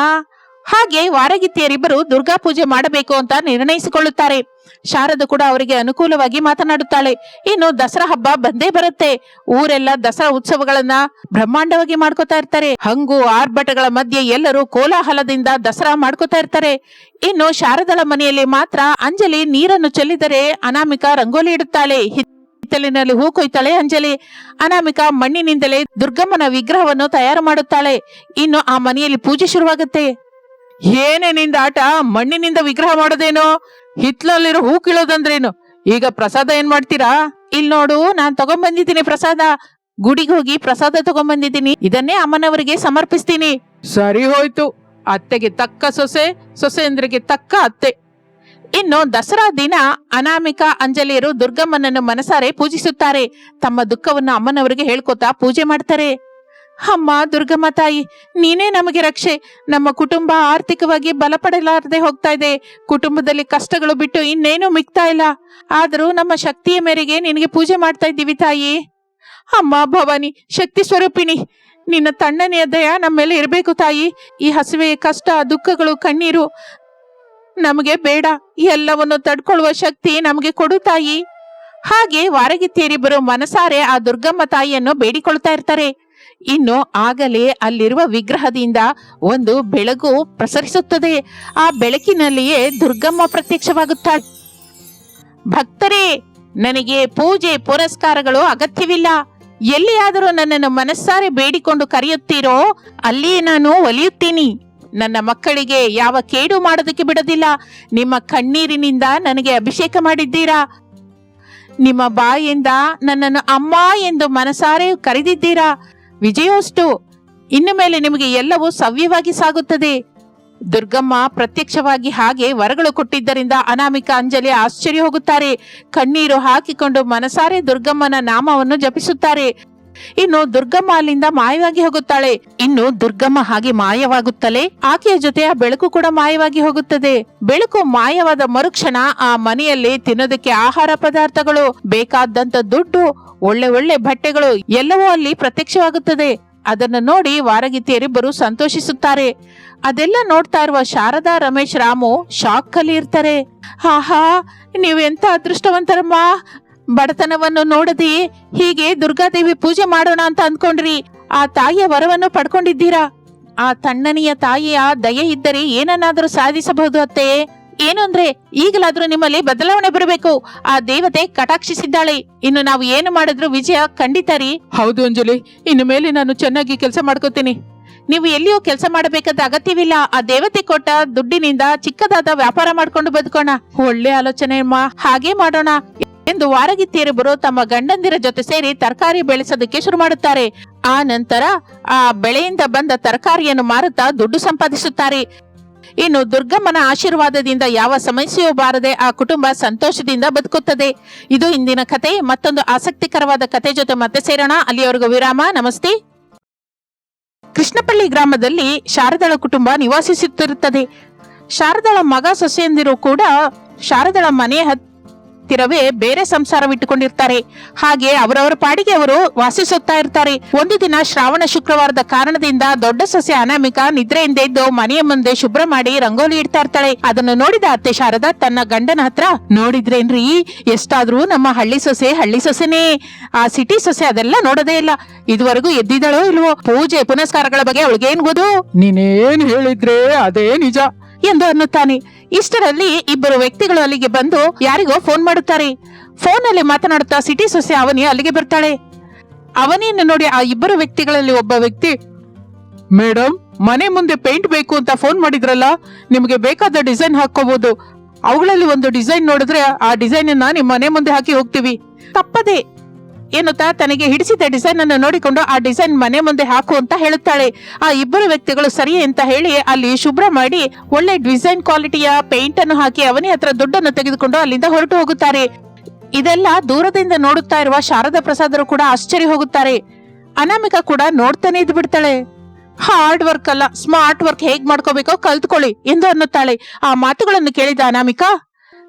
ಹಾಗೆ ವಾರಗಿತ್ತಿಯರಿಬ್ಬರು ದುರ್ಗಾ ಪೂಜೆ ಮಾಡಬೇಕು ಅಂತ ನಿರ್ಣಯಿಸಿಕೊಳ್ಳುತ್ತಾರೆ. ಶಾರದ ಕೂಡ ಅವರಿಗೆ ಅನುಕೂಲವಾಗಿ ಮಾತನಾಡುತ್ತಾಳೆ. ಇನ್ನು ದಸರಾ ಹಬ್ಬ ಬಂದೇ ಬರುತ್ತೆ. ಊರೆಲ್ಲ ದಸರಾ ಉತ್ಸವಗಳನ್ನ ಬ್ರಹ್ಮಾಂಡವಾಗಿ ಮಾಡ್ಕೋತಾ ಇರ್ತಾರೆ. ಹಂಗು ಆರ್ಭಟಗಳ ಮಧ್ಯೆ ಎಲ್ಲರೂ ಕೋಲಾಹಲದಿಂದ ದಸರಾ ಮಾಡ್ಕೋತಾ ಇರ್ತಾರೆ. ಇನ್ನು ಶಾರದಳ ಮನೆಯಲ್ಲಿ ಮಾತ್ರ ಅಂಜಲಿ ನೀರನ್ನು ಚೆಲ್ಲಿದರೆ ಅನಾಮಿಕ ರಂಗೋಲಿ ಇಡುತ್ತಾಳೆ. ಹಿತ್ತಲಿನಲ್ಲಿ ಹೂ ಕೊಯ್ತಾಳೆ ಅಂಜಲಿ. ಅನಾಮಿಕ ಮಣ್ಣಿನಿಂದಲೇ ದುರ್ಗಮ್ಮನ ವಿಗ್ರಹವನ್ನು ತಯಾರು ಮಾಡುತ್ತಾಳೆ. ಇನ್ನು ಆ ಮನೆಯಲ್ಲಿ ಪೂಜೆ ಶುರುವಾಗುತ್ತೆ. ಏನೇನಿಂದ ಆಟ, ಮಣ್ಣಿನಿಂದ ವಿಗ್ರಹ ಮಾಡೋದೇನೋ? ಹಿತ್ತಲಲ್ಲಿರೋ ಹೂ ಕೀಳೋದಂದ್ರೇನು? ಈಗ ಪ್ರಸಾದ ಏನ್ ಮಾಡ್ತೀರಾ? ಇಲ್ಲಿ ನೋಡು, ನಾನ್ ತಗೊಂಬಂದಿದ್ದೀನಿ ಪ್ರಸಾದ. ಗುಡಿಗೆ ಹೋಗಿ ಪ್ರಸಾದ ತಗೊಂಬಂದಿದ್ದೀನಿ. ಇದನ್ನೇ ಅಮ್ಮನವರಿಗೆ ಸಮರ್ಪಿಸ್ತೀನಿ. ಸರಿ ಹೋಯ್ತು. ಅತ್ತೆಗೆ ತಕ್ಕ ಸೊಸೆ ಸೊಸೆಂದ್ರಿಗೆ ತಕ್ಕ ಅತ್ತೆ. ಇನ್ನು ದಸರಾ ದಿನ ಅನಾಮಿಕ ಅಂಜಲಿಯರು ದುರ್ಗಮ್ಮನನ್ನು ಮನಸಾರೆ ಪೂಜಿಸುತ್ತಾರೆ. ತಮ್ಮ ದುಃಖವನ್ನು ಅಮ್ಮನವರಿಗೆ ಹೇಳ್ಕೊತಾ ಪೂಜೆ ಮಾಡ್ತಾರೆ. ಅಮ್ಮ ದುರ್ಗಮ್ಮ ತಾಯಿ, ನೀನೇ ನಮಗೆ ರಕ್ಷೆ. ನಮ್ಮ ಕುಟುಂಬ ಆರ್ಥಿಕವಾಗಿ ಬಲಪಡಲಾರದೆ ಹೋಗ್ತಾ ಇದೆ. ಕುಟುಂಬದಲ್ಲಿ ಕಷ್ಟಗಳು ಬಿಟ್ಟು ಇನ್ನೇನು ಮಿಗ್ತಾ ಇಲ್ಲ. ಆದರೂ ನಮ್ಮ ಶಕ್ತಿಯ ಮೇರೆಗೆ ನಿನಗೆ ಪೂಜೆ ಮಾಡ್ತಾ ಇದ್ದೀವಿ ತಾಯಿ. ಅಮ್ಮ ಭವಾನಿ, ಶಕ್ತಿ ಸ್ವರೂಪಿಣಿ, ನಿನ್ನ ತಣ್ಣನೆಯ ದಯ ನಮ್ಮ ಮೇಲೆ ಇರಬೇಕು ತಾಯಿ. ಈ ಹಸಿವೆ ಕಷ್ಟ, ದುಃಖಗಳು, ಕಣ್ಣೀರು ನಮಗೆ ಬೇಡ. ಎಲ್ಲವನ್ನು ತಡ್ಕೊಳ್ಳುವ ಶಕ್ತಿ ನಮಗೆ ಕೊಡು, ತಾಯಿ. ಹಾಗೆ ವಾರಗಿತ್ತಿಯರಿಬ್ಬರು ಮನಸಾರೆ ಆ ದುರ್ಗಮ್ಮ ತಾಯಿಯನ್ನು ಬೇಡಿಕೊಳ್ತಾ ಇರ್ತಾರೆ. ಇನ್ನು ಆಗಲೇ ಅಲ್ಲಿರುವ ವಿಗ್ರಹದಿಂದ ಒಂದು ಬೆಳಗು ಪ್ರಸರಿಸುತ್ತದೆ. ಆ ಬೆಳಕಿನಲ್ಲಿಯೇ ದುರ್ಗಮ್ಮ ಪ್ರತ್ಯಕ್ಷವಾಗುತ್ತಾಳೆ. ಭಕ್ತರೇ, ನನಗೆ ಪೂಜೆ ಪುರಸ್ಕಾರಗಳು ಅಗತ್ಯವಿಲ್ಲ. ಎಲ್ಲಿಯಾದರೂ ನನ್ನನ್ನು ಮನಸ್ಸಾರೆ ಬೇಡಿಕೊಂಡು ಕರೆಯುತ್ತೀರೋ, ಅಲ್ಲಿಯೇ ನಾನು ಒಲಿಯುತ್ತೀನಿ. ನನ್ನ ಮಕ್ಕಳಿಗೆ ಯಾವ ಕೇಡು ಮಾಡೋದಕ್ಕೆ ಬಿಡೋದಿಲ್ಲ. ನಿಮ್ಮ ಕಣ್ಣೀರಿನಿಂದ ನನಗೆ ಅಭಿಷೇಕ ಮಾಡಿದ್ದೀರಾ? ನಿಮ್ಮ ಬಾಯಿಂದ ನನ್ನನ್ನು ಅಮ್ಮ ಎಂದು ಮನಸಾರೆ ಕರೆದಿದ್ದೀರಾ? ವಿಜಯೋಷ್ಟು ಇನ್ನು ಮೇಲೆ ನಿಮಗೆ ಎಲ್ಲವೂ ಸವ್ಯವಾಗಿ ಸಾಗುತ್ತದೆ. ದುರ್ಗಮ್ಮ ಪ್ರತ್ಯಕ್ಷವಾಗಿ ಹಾಗೆ ವರಗಳು ಕೊಟ್ಟಿದ್ದರಿಂದ ಅನಾಮಿಕ ಅಂಜಲಿ ಆಶ್ಚರ್ಯ ಹೋಗುತ್ತಾರೆ. ಕಣ್ಣೀರು ಹಾಕಿಕೊಂಡು ಮನಸಾರೆ ದುರ್ಗಮ್ಮನ ನಾಮವನ್ನು ಜಪಿಸುತ್ತಾರೆ. ಇನ್ನು ದುರ್ಗಮ್ಮ ಅಲ್ಲಿಂದ ಮಾಯವಾಗಿ ಹೋಗುತ್ತಾಳೆ. ಇನ್ನು ದುರ್ಗಮ್ಮ ಹಾಗೆ ಮಾಯವಾಗುತ್ತಲೇ ಆಕೆಯ ಜೊತೆ ಆ ಬೆಳಕು ಕೂಡ ಮಾಯವಾಗಿ ಹೋಗುತ್ತದೆ. ಬೆಳಕು ಮಾಯವಾದ ಮರುಕ್ಷಣ ಆ ಮನೆಯಲ್ಲಿ ತಿನ್ನೋದಕ್ಕೆ ಆಹಾರ ಪದಾರ್ಥಗಳು, ಬೇಕಾದಂತ ದುಡ್ಡು, ಒಳ್ಳೆ ಒಳ್ಳೆ ಬಟ್ಟೆಗಳು ಎಲ್ಲವೂ ಅಲ್ಲಿ ಪ್ರತ್ಯಕ್ಷವಾಗುತ್ತದೆ. ಅದನ್ನು ನೋಡಿ ವಾರಗಿತ್ತಿಯರಿಬ್ಬರು ಸಂತೋಷಿಸುತ್ತಾರೆ. ಅದೆಲ್ಲ ನೋಡ್ತಾ ಇರುವ ಶಾರದಾ, ರಮೇಶ್, ರಾಮು ಶಾಕ್ ಅಲ್ಲಿ ಇರ್ತಾರೆ. ಹಾ ಹಾ ನೀವೆಂತ ಅದೃಷ್ಟವಂತರಮ್ಮ? ಬಡತನವನ್ನು ನೋಡದೆ ಹೀಗೆ ದುರ್ಗಾದೇವಿ ಪೂಜೆ ಮಾಡೋಣ ಅಂತ ಅಂದ್ಕೊಂಡ್ರಿ. ಆ ತಾಯಿಯ ವರವನ್ನು ಪಡ್ಕೊಂಡಿದ್ದೀರಾ? ಆ ತಣ್ಣನೆಯ ತಾಯಿಯ ದಯೆ ಇದ್ದರೆ ಏನನ್ನಾದರೂ ಸಾಧಿಸಬಹುದು ಅತ್ತೆ. ಏನು ಅಂದ್ರೆ ಈಗಲಾದ್ರೂ ನಿಮ್ಮಲ್ಲಿ ಬದಲಾವಣೆ ಬರಬೇಕು. ಆ ದೇವತೆ ಕಟಾಕ್ಷಿಸಿದ್ದಾಳೆ ಇನ್ನು ನಾವು ಏನು ಮಾಡಿದ್ರು ವಿಜಯ ಖಂಡಿತ ರೀ. ಹೌದು ಅಂಜಲಿ ಇನ್ನು ಮೇಲೆ ನಾನು ಚೆನ್ನಾಗಿ ಕೆಲಸ ಮಾಡ್ಕೋತೀನಿ. ನೀವು ಎಲ್ಲಿಯೂ ಕೆಲಸ ಮಾಡಬೇಕಾದ ಅಗತ್ಯವಿಲ್ಲ. ಆ ದೇವತೆ ಕೊಟ್ಟ ದುಡ್ಡಿನಿಂದ ಚಿಕ್ಕದಾದ ವ್ಯಾಪಾರ ಮಾಡ್ಕೊಂಡು ಬದುಕೋಣ. ಒಳ್ಳೆ ಆಲೋಚನೆ ಅಮ್ಮ. ಹಾಗೆ ಮಾಡೋಣ. ಎಂದು ವಾರಗಿತ್ತಿಯರಿಬ್ಬರು ತಮ್ಮ ಗಂಡಂದಿರ ಜೊತೆ ಸೇರಿ ತರಕಾರಿ ಬೆಳೆಸೋದಕ್ಕೆ ಶುರು ಮಾಡುತ್ತಾರೆ. ಆ ನಂತರ ಆ ಬೆಳೆಯಿಂದ ಬಂದ ತರಕಾರಿಯನ್ನು ಮಾರುತ್ತಾ ದುಡ್ಡು ಸಂಪಾದಿಸುತ್ತಾರೆ. ಇನ್ನು ದುರ್ಗಮ್ಮನ ಆಶೀರ್ವಾದದಿಂದ ಯಾವ ಸಮಸ್ಯೆಯೂ ಬಾರದೆ ಆ ಕುಟುಂಬ ಸಂತೋಷದಿಂದ ಬದುಕುತ್ತದೆ. ಇದು ಇಂದಿನ ಕತೆ. ಮತ್ತೊಂದು ಆಸಕ್ತಿಕರವಾದ ಕತೆ ಜೊತೆ ಮತ್ತೆ ಸೇರೋಣ. ಅಲ್ಲಿಯವರೆಗೂ ವಿರಾಮ. ನಮಸ್ತೆ. ಕೃಷ್ಣಪಳ್ಳಿ ಗ್ರಾಮದಲ್ಲಿ ಶಾರದಳ ಕುಟುಂಬ ನಿವಾಸಿಸುತ್ತಿರುತ್ತದೆ. ಶಾರದಳ ಮಗ ಸೊಸೆಯಂದಿರು ಕೂಡ ಶಾರದಳ ಮನೆಯ ಹತ್ತಿರವೇ ಬೇರೆ ಸಂಸಾರವಿಟ್ಟುಕೊಂಡಿರ್ತಾರೆ ಹಾಗೆ ಅವರವರ ಪಾಡಿಗೆ ಅವರು ವಾಸಿಸುತ್ತಾ ಇರ್ತಾರೆ ಒಂದು ದಿನ ಶ್ರಾವಣ ಶುಕ್ರವಾರದ ಕಾರಣದಿಂದ ದೊಡ್ಡ ಸೊಸೆ ಅನಾಮಿಕ ನಿದ್ರೆಯಿಂದ ಎದ್ದು ಮನೆಯ ಮುಂದೆ ಶುಭ್ರ ಮಾಡಿ ರಂಗೋಲಿ ಇಡ್ತಾ ಇರ್ತಾಳೆ ಅದನ್ನು ನೋಡಿದ ಅತ್ತೆ ಶಾರದಾ ತನ್ನ ಗಂಡನ ಹತ್ರ ನೋಡಿದ್ರೇನ್ರಿ ಎಷ್ಟಾದ್ರೂ ನಮ್ಮ ಹಳ್ಳಿ ಸೊಸೆ ಹಳ್ಳಿ ಸೊಸೆನೇ ಆ ಸಿಟಿ ಸೊಸೆ ಅದೆಲ್ಲ ನೋಡೋದೇ ಇಲ್ಲ ಇದುವರೆಗೂ ಎದ್ದಿದಳೋ ಇಲ್ವೋ ಪೂಜೆ ಪುನಸ್ಕಾರಗಳ ಬಗ್ಗೆ ಅವಳಿಗೇನ್ ಗೊತ್ತು ನೀನೇನ್ ಹೇಳಿದ್ರೆ ಅದೇ ನಿಜ ಎಂದು ಅನ್ನುತ್ತಾನೆ. ಇಷ್ಟರಲ್ಲಿ ಇಬ್ಬರು ವ್ಯಕ್ತಿಗಳು ಅಲ್ಲಿಗೆ ಬಂದು ಯಾರಿಗೋ ಫೋನ್ ಮಾಡುತ್ತಾರೆ. ಫೋನ್ ಅಲ್ಲಿ ಮಾತನಾಡುತ್ತಾ ಸಿಟಿ ಸೊಸೆ ಅವನಿ ಅಲ್ಲಿಗೆ ಬರ್ತಾಳೆ. ಅವನಿಯನ್ನು ನೋಡಿ ಆ ಇಬ್ಬರು ವ್ಯಕ್ತಿಗಳಲ್ಲಿ ಒಬ್ಬ ವ್ಯಕ್ತಿ ಮೇಡಮ್ ಮನೆ ಮುಂದೆ ಪೇಂಟ್ ಬೇಕು ಅಂತ ಫೋನ್ ಮಾಡಿದ್ರಲ್ಲ, ನಿಮಗೆ ಬೇಕಾದ ಡಿಸೈನ್ ಹಾಕೋಬಹುದು ಅವುಗಳಲ್ಲಿ ಒಂದು ಡಿಸೈನ್ ನೋಡಿದ್ರೆ ಆ ಡಿಸೈನ್ ಅನ್ನ ನಿಮ್ಮ ಮನೆ ಮುಂದೆ ಹಾಕಿ ಹೋಗ್ತೀವಿ. ತಪ್ಪದೆ ಎನ್ನುತ್ತಾ ತನಗೆ ಹಿಡಿಸಿದ ಡಿಸೈನ್ ಅನ್ನು ನೋಡಿಕೊಂಡು ಆ ಡಿಸೈನ್ ಮನೆ ಮುಂದೆ ಹಾಕು ಅಂತ ಹೇಳುತ್ತಾಳೆ. ಆ ಇಬ್ಬರು ವ್ಯಕ್ತಿಗಳು ಸರಿ ಅಂತ ಹೇಳಿ ಅಲ್ಲಿ ಶುಭ್ರ ಮಾಡಿ ಒಳ್ಳೆ ಡಿಸೈನ್ ಕ್ವಾಲಿಟಿಯ ಪೇಂಟ್ ಅನ್ನು ಹಾಕಿ ಅವನೇ ಹತ್ರ ದುಡ್ಡನ್ನು ತೆಗೆದುಕೊಂಡು ಅಲ್ಲಿಂದ ಹೊರಟು ಹೋಗುತ್ತಾರೆ. ಇದೆಲ್ಲ ದೂರದಿಂದ ನೋಡುತ್ತಾ ಇರುವ ಶಾರದಾ ಪ್ರಸಾದರು ಕೂಡ ಆಶ್ಚರ್ಯ ಹೋಗುತ್ತಾರೆ. ಅನಾಮಿಕಾ ಕೂಡ ನೋಡ್ತಾನೆ ಇದ್ ಬಿಡ್ತಾಳೆ ಹಾರ್ಡ್ ವರ್ಕ್ ಅಲ್ಲ ಸ್ಮಾರ್ಟ್ ವರ್ಕ್ ಹೇಗ್ ಮಾಡ್ಕೋಬೇಕೋ ಕಲ್ತ್ಕೊಳ್ಳಿ ಎಂದು ಅನ್ನುತ್ತಾಳೆ. ಆ ಮಾತುಗಳನ್ನು ಕೇಳಿದ ಅನಾಮಿಕಾ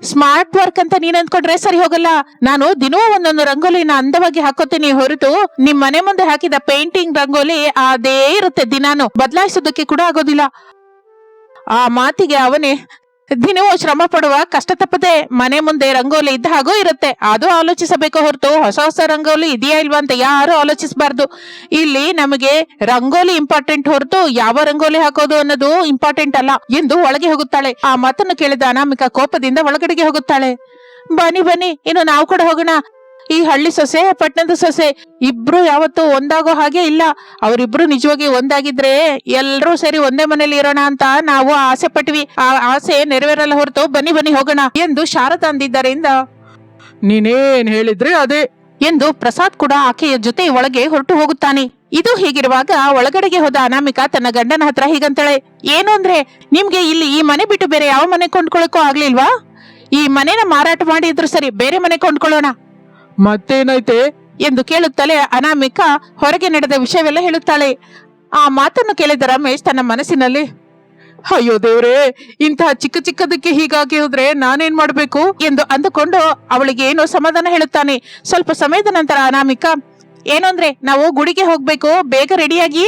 ಸ್ಮಾರ್ಟ್ ವರ್ಕ್ ಅಂತ ನೀನ್ ಅಂದ್ಕೊಂಡ್ರೆ ಸರಿ ಹೋಗಲ್ಲ. ನಾನು ದಿನವೂ ಒಂದೊಂದು ರಂಗೋಲಿನ ಅಂದವಾಗಿ ಹಾಕೋತೀನಿ ಹೊರತು ನಿಮ್ ಮನೆ ಮುಂದೆ ಹಾಕಿದ ಪೇಂಟಿಂಗ್ ರಂಗೋಲಿ ಅದೇ ಇರುತ್ತೆ ದಿನಾನು. ಬದಲಾಯಿಸೋದಕ್ಕೆ ಕೂಡ ಆಗೋದಿಲ್ಲ. ಆ ಮಾತಿಗೆ ಅವನೇ ದಿನವೂ ಶ್ರಮ ಪಡುವ ಕಷ್ಟ ತಪ್ಪದೆ ಮನೆ ಮುಂದೆ ರಂಗೋಲಿ ಇದ್ದ ಹಾಗೂ ಇರುತ್ತೆ. ಅದು ಆಲೋಚಿಸಬೇಕು ಹೊರತು ಹೊಸ ಹೊಸ ರಂಗೋಲಿ ಇದೆಯಾ ಇಲ್ವಾ ಅಂತ ಯಾರು ಆಲೋಚಿಸಬಾರ್ದು. ಇಲ್ಲಿ ನಮಗೆ ರಂಗೋಲಿ ಇಂಪಾರ್ಟೆಂಟ್ ಹೊರತು ಯಾವ ರಂಗೋಲಿ ಹಾಕೋದು ಅನ್ನೋದು ಇಂಪಾರ್ಟೆಂಟ್ ಅಲ್ಲ ಎಂದು ಒಳಗೆ ಹೋಗುತ್ತಾಳೆ. ಆ ಮಾತನ್ನು ಕೇಳಿದ ಅನಾಮಿಕ ಕೋಪದಿಂದ ಒಳಗಡೆಗೆ ಹೋಗುತ್ತಾಳೆ. ಬನ್ನಿ ಬನ್ನಿ, ಇನ್ನು ನಾವು ಕೂಡ ಹೋಗೋಣ. ಈ ಹಳ್ಳಿ ಸೊಸೆ ಪಟ್ಟಣದ ಸೊಸೆ ಇಬ್ರು ಯಾವತ್ತು ಒಂದಾಗೋ ಹಾಗೆ ಇಲ್ಲ. ಅವರಿಬ್ರು ನಿಜವಾಗಿ ಒಂದಾಗಿದ್ರೆ ಎಲ್ರೂ ಸೇರಿ ಒಂದೇ ಮನೇಲಿ ಇರೋಣ ಅಂತ ನಾವು ಆಸೆ ಪಟ್ವಿ. ಆ ಆಸೆ ನೆರವೇರಲ್ಲ ಹೊರತು ಬನ್ನಿ ಬನ್ನಿ ಹೋಗೋಣ ಎಂದು ಶಾರದಾ ಅಂದಿದ್ದರಿಂದ. ನೀನೇನ್ ಹೇಳಿದ್ರೆ ಅದೇ? ಎಂದು ಪ್ರಸಾದ್ ಕೂಡ ಆಕೆಯ ಜೊತೆ ಒಳಗೆ ಹೊರಟು ಹೋಗುತ್ತಾನೆ. ಇದು ಹೀಗಿರುವಾಗ ಒಳಗಡೆಗೆ ಹೋದ ಅನಾಮಿಕಾ ತನ್ನ ಗಂಡನ ಹತ್ರ ಹೀಗಂತಳೆ. ಏನು ಅಂದ್ರೆ ನಿಮ್ಗೆ ಇಲ್ಲಿ ಈ ಮನೆ ಬಿಟ್ಟು ಬೇರೆ ಯಾವ ಮನೆ ಕೊಂಡ್ಕೊಳ್ಳೋಕೋ ಆಗ್ಲಿಲ್ವಾ? ಈ ಮನೇನ ಮಾರಾಟ ಮಾಡಿದ್ರು ಸರಿ ಬೇರೆ ಮನೆ ಕೊಂಡ್ಕೊಳ್ಳೋಣ. ಮತ್ತೇನೈತೆ? ಎಂದು ಕೇಳುತ್ತಲೇ ಅನಾಮಿಕ ಹೊರಗೆ ನಡೆದ ವಿಷಯವೆಲ್ಲ ಹೇಳುತ್ತಾಳೆ. ಆ ಮಾತನ್ನು ಕೇಳಿದ ರಮೇಶ್ ತನ್ನ ಮನಸ್ಸಿನಲ್ಲಿ, ಅಯ್ಯೋ ದೇವ್ರೇ, ಇಂತಹ ಚಿಕ್ಕ ಚಿಕ್ಕದಕ್ಕೆ ಹೀಗಾಗಿ ಹೋದ್ರೆ ನಾನೇನ್ ಮಾಡ್ಬೇಕು? ಎಂದು ಅಂದುಕೊಂಡು ಅವಳಿಗೆ ಏನೋ ಸಮಾಧಾನ ಹೇಳುತ್ತಾನೆ. ಸ್ವಲ್ಪ ಸಮಯದ ನಂತರ ಅನಾಮಿಕ ಏನೋಂದ್ರೆ ನಾವು ಗುಡಿಗೆ ಹೋಗ್ಬೇಕು, ಬೇಗ ರೆಡಿಯಾಗಿ?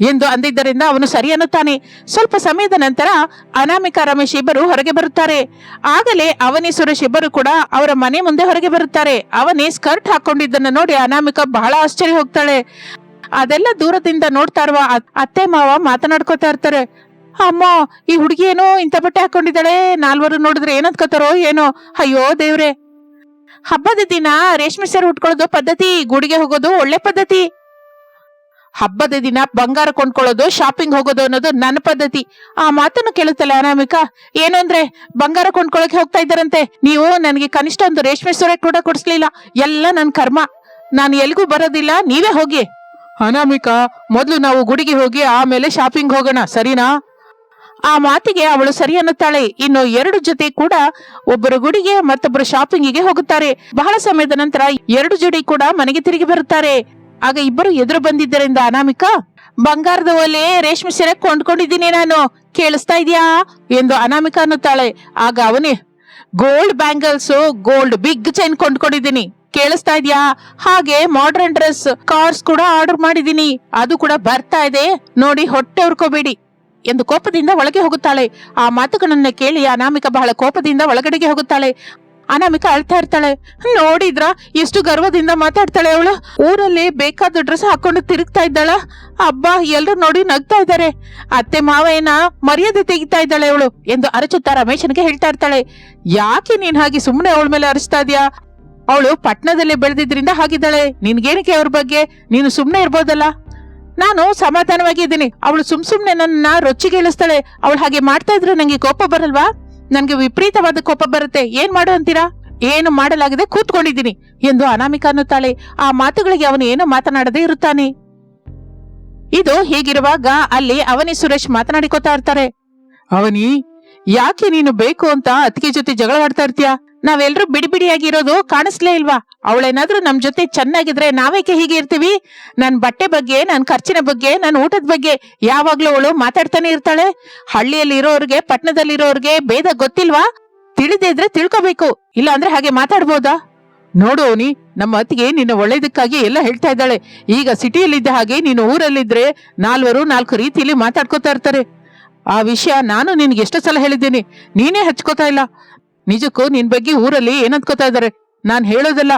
ಎಂದು ಅಂದಿದ್ದರಿಂದ ಅವನು ಸರಿ ಅನ್ನುತ್ತಾನೆ. ಸ್ವಲ್ಪ ಸಮಯದ ನಂತರ ಅನಾಮಿಕಾ ರಮೇಶ್ ಇಬ್ಬರು ಹೊರಗೆ ಬರುತ್ತಾರೆ. ಆಗಲೇ ಅವನಿ ಸುರೇಶ್ ಇಬ್ಬರು ಕೂಡ ಅವರ ಮನೆ ಮುಂದೆ ಹೊರಗೆ ಬರುತ್ತಾರೆ. ಅವನೇ ಸ್ಕರ್ಟ್ ಹಾಕೊಂಡಿದ್ದನ್ನು ನೋಡಿ ಅನಾಮಿಕ ಬಹಳ ಆಶ್ಚರ್ಯ ಹೋಗ್ತಾಳೆ. ಅದೆಲ್ಲ ದೂರದಿಂದ ನೋಡ್ತಾ ಇರುವ ಅತ್- ಅತ್ತೆ ಮಾವ ಮಾತನಾಡ್ಕೋತಾ ಇರ್ತಾರೆ. ಅಮ್ಮ, ಈ ಹುಡುಗಿ ಏನೋ ಇಂಥ ಬಟ್ಟೆ ಹಾಕೊಂಡಿದ್ದಾಳೆ. ನಾಲ್ವರು ನೋಡಿದ್ರೆ ಏನಂತ್ಕೋತಾರೋ ಏನೋ. ಅಯ್ಯೋ ದೇವ್ರೆ. ಹಬ್ಬದ ದಿನ ರೇಷ್ಮೆ ಸೀರೆ ಉಟ್ಕೊಳ್ಳೋದು ಪದ್ಧತಿ, ಗುಡಿಗೆ ಹೋಗೋದು ಒಳ್ಳೆ ಪದ್ಧತಿ. ಹಬ್ಬದ ದಿನ ಬಂಗಾರ ಕೊಂಡ್ಕೊಳ್ಳೋದು ಶಾಪಿಂಗ್ ಹೋಗೋದು ಅನ್ನೋದು ನನ್ನ ಪದ್ಧತಿ. ಆ ಮಾತನ್ನು ಕೇಳುತ್ತಲ್ಲ ಅನಾಮಿಕಾ, ಏನು ಅಂದ್ರೆ, ಬಂಗಾರ ಕೊಂಡ್ಕೊಳ್ಳೋಕೆ ಹೋಗ್ತಾ ಇದ್ದಾರಂತೆ. ನೀವು ನನಗೆ ಕನಿಷ್ಠ ಒಂದು ರೇಷ್ಮೆ ಸೊರೆ ಕೂಡ ಕೊಡಿಸ್ಲಿಲ್ಲ. ಎಲ್ಲ ನನ್ನ ಕರ್ಮ. ನಾನು ಎಲ್ಗೂ ಬರೋದಿಲ್ಲ, ನೀವೇ ಹೋಗಿ. ಅನಾಮಿಕಾ, ಮೊದಲು ನಾವು ಗುಡಿಗೆ ಹೋಗಿ ಆಮೇಲೆ ಶಾಪಿಂಗ್ ಹೋಗೋಣ, ಸರಿನಾ? ಆ ಮಾತಿಗೆ ಅವಳು ಸರಿ ಅನ್ನುತ್ತಾಳೆ. ಇನ್ನು ಎರಡು ಜೊತೆ ಕೂಡ ಒಬ್ಬರು ಗುಡಿಗೆ ಮತ್ತೊಬ್ಬರು ಶಾಪಿಂಗಿಗೆ ಹೋಗುತ್ತಾರೆ. ಬಹಳ ಸಮಯದ ನಂತರ ಎರಡು ಜೋಡಿ ಕೂಡ ಮನೆಗೆ ತಿರುಗಿ ಬರುತ್ತಾರೆ. ಆಗ ಇಬ್ಬರು ಎದುರು ಬಂದಿದ್ದರಿಂದ ಅನಾಮಿಕ, ಬಂಗಾರದ ಒಲೆ ರೇಷ್ಮೆ ಸೀರೆ ಕೊಂಡ್ಕೊಂಡಿದ್ದೀನಿ ನಾನು, ಕೇಳಿಸ್ತಾ ಇದೆಯಾ? ಎಂದು ಅನಾಮಿಕ ಅನ್ನುತ್ತಾಳೆ. ಆಗ ಅವನೇ gold bangles gold big chain ಕೊಂಡ್ಕೊಂಡಿದ್ದೀನಿ. ಕೇಳಿಸ್ತಾ ಇದೆಯಾ? ಹಾಗೆ ಮಾಡರ್ನ್ ಡ್ರೆಸ್ ಕಾರ್ಸ್ ಕೂಡ ಆರ್ಡರ್ ಮಾಡಿದ್ದೀನಿ. ಅದು ಕೂಡ ಬರ್ತಾ ಇದೆ. ನೋಡಿ ಹೊಟ್ಟೆ ಉರ್ಕೋಬೇಡಿ. ಎಂದು ಕೋಪದಿಂದ ಒಳಗೆ ಹೋಗುತ್ತಾಳೆ. ಆ ಮಾತುಗಳನ್ನ ಕೇಳಿ ಅನಾಮಿಕ ಬಹಳ ಕೋಪದಿಂದ ಒಳಗಡೆಗೆ ಹೋಗುತ್ತಾಳೆ. ಅನಾಮಿಕ ಅಳ್ತಾ ಇರ್ತಾಳೆ. ನೋಡಿದ್ರ? ಎಷ್ಟು ಗರ್ವದಿಂದ ಮಾತಾಡ್ತಾಳೆ ಅವಳು. ಊರಲ್ಲಿ ಬೇಕಾದ ಡ್ರೆಸ್ ಹಾಕೊಂಡು ತಿರುಗ್ತಾ ಇದ್ದಾಳ. ಅಬ್ಬ ಎಲ್ಲರೂ ನೋಡಿ ನಗ್ತಾ ಇದ್ದಾರೆ. ಅತ್ತೆ ಮಾವಯ್ಯನ ಮರ್ಯಾದೆ ತೆಗಿತಾ ಇದ್ದಾಳೆ ಅವಳು ಎಂದು ಅರಚುತ್ತಾ ರಮೇಶನ್ಗೆ ಹೇಳ್ತಾ ಇರ್ತಾಳೆ. ಯಾಕೆ ನೀನ್ ಹಾಗೆ ಸುಮ್ಮನೆ ಅವಳ ಮೇಲೆ ಅರಿಸ್ತಾ ಇದೆಯಾ? ಅವಳು ಪಟ್ಟಣದಲ್ಲಿ ಬೆಳೆದಿದ್ರಿಂದ ಹಾಗಿದ್ದಾಳೆ. ನಿನ್ಗೇನಕ್ಕೆ ಅವ್ರ ಬಗ್ಗೆ? ನೀನು ಸುಮ್ಮನೆ ಇರ್ಬೋದಲ್ಲ. ನಾನು ಸಮಾಧಾನವಾಗಿ ಇದ್ದೀನಿ ಅವಳು ಸುಮ್ ಸುಮ್ನೆ ನನ್ನ ರೊಚ್ಚಿಗೆ ಇಳಿಸ್ತಾಳೆ. ಅವಳು ಹಾಗೆ ಮಾಡ್ತಾ ಇದ್ರೆ ನಂಗೆ ಕೋಪ ಬರಲ್ವಾ? ನನ್ಗೆ ವಿಪರೀತವಾದ ಕೋಪ ಬರುತ್ತೆ. ಏನ್ ಮಾಡು ಅಂತೀರಾ? ಏನು ಮಾಡಲಾಗದೆ ಕೂತ್ಕೊಂಡಿದ್ದೀನಿ ಎಂದು ಅನಾಮಿಕ ಅನ್ನುತ್ತಾಳೆ. ಆ ಮಾತುಗಳಿಗೆ ಅವನು ಏನು ಮಾತನಾಡದೆ ಇರುತ್ತಾನೆ. ಇದು ಹೀಗಿರುವಾಗ ಅಲ್ಲಿ ಅವನಿ ಸುರೇಶ್ ಮಾತನಾಡಿಕೊತಾ ಇರ್ತಾರೆ. ಅವನಿ, ಯಾಕೆ ನೀನು ಬೇಕು ಅಂತ ಅತ್ತಿಗೆ ಜೊತೆ ಜಗಳ ಇರ್ತೀಯಾ ಇರ್ತೀಯ? ನಾವೆಲ್ಲರೂ ಬಿಡಿ ಬಿಡಿಯಾಗಿರೋದು ಕಾಣಿಸ್ಲೇ ಇಲ್ವಾ? ಅವಳೇನಾದ್ರೂ ನಮ್ ಜೊತೆ ಚೆನ್ನಾಗಿದ್ರೆ ನಾವೇಕೆ ಹೀಗೆ ಇರ್ತೀವಿ? ನನ್ ಬಟ್ಟೆ ಬಗ್ಗೆ, ನನ್ ಖರ್ಚಿನ ಬಗ್ಗೆ, ನನ್ ಊಟದ ಬಗ್ಗೆ ಯಾವಾಗ್ಲೂ ಅವಳು ಮಾತಾಡ್ತಾನೆ ಇರ್ತಾಳೆ. ಹಳ್ಳಿಯಲ್ಲಿ ಇರೋರ್ಗೆ ಪಟ್ಟಣದಲ್ಲಿ ಇರೋರ್ಗೆ ಭೇದ ಗೊತ್ತಿಲ್ವಾ? ತಿಳಿದಿದ್ರೆ ತಿಳ್ಕೋಬೇಕು. ಇಲ್ಲ ಅಂದ್ರೆ ಹಾಗೆ ಮಾತಾಡ್ಬೋದಾ? ನೋಡು ಅವನಿ ನಮ್ಮ ಅತ್ತಿಗೆ ನಿನ್ನ ಒಳ್ಳೇದಕ್ಕಾಗಿ ಎಲ್ಲ ಹೇಳ್ತಾ ಇದ್ದಾಳೆ. ಈಗ ಸಿಟಿಯಲ್ಲಿದ್ದ ಹಾಗೆ ನೀನು ಊರಲ್ಲಿದ್ರೆ ನಾಲ್ವರು, ನಾಲ್ಕು ರೀತಿಯಲ್ಲಿ ಮಾತಾಡ್ಕೋತಾ ಇರ್ತಾರೆ. ಆ ವಿಷಯ ನಾನು ನಿನ್ಗೆ ಎಷ್ಟೋ ಸಲ ಹೇಳಿದ್ದೀನಿ. ನೀನೇ ಹಚ್ಕೋತಾ ಇಲ್ಲ. ನಿಜಕ್ಕೂ ನಿನ್ ಬಗ್ಗೆ ಊರಲ್ಲಿ ಏನಂದ್ಕೋತಾ ಇದ್ದಾರೆ? ನಾನ್ ಹೇಳೋದಲ್ಲ.